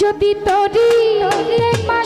যদি তরি মা